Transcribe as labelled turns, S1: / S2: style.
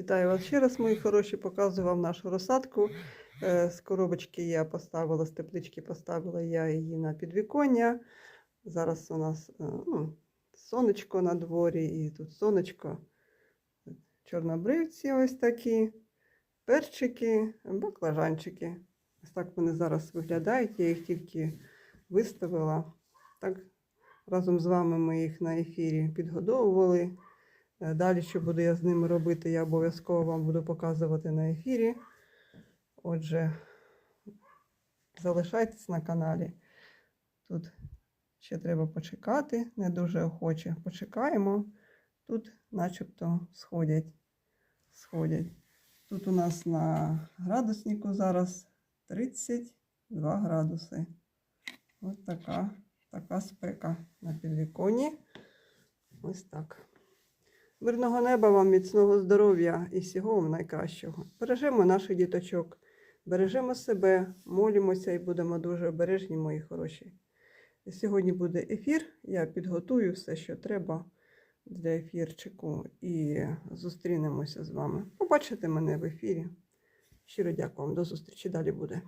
S1: Вітаю вас ще раз, мої хороші. Показую вам нашу розсадку. Е, З коробочки я поставила, з теплички поставила я її на підвіконня. Зараз у нас е, ну, сонечко на дворі, і тут сонечко. Чорнобривці ось такі, перчики, баклажанчики. Ось так вони зараз виглядають. Я їх тільки виставила. Так, разом з вами ми їх на ефірі підгодовували. Е, Далі, що буду я з ними робити, я обов'язково вам буду показувати на ефірі. Отже, залишайтесь на каналі. Тут ще треба почекати, не дуже охоче. Почекаємо. Тут начебто сходять. сходять. Тут у нас на градуснику зараз 32 градуси. Ось така, така спека на підвіконні. Ось так. Мирного неба вам, міцного здоров'я і всього вам найкращого. Бережемо наших діточок, бережемо себе, молімося і будемо дуже обережні, мої хороші. Сьогодні буде ефір. Я підготую все, що треба для ефірчику, і зустрінемося з вами. Побачите мене в ефірі. Щиро дякую вам. До зустрічі. Далі буде.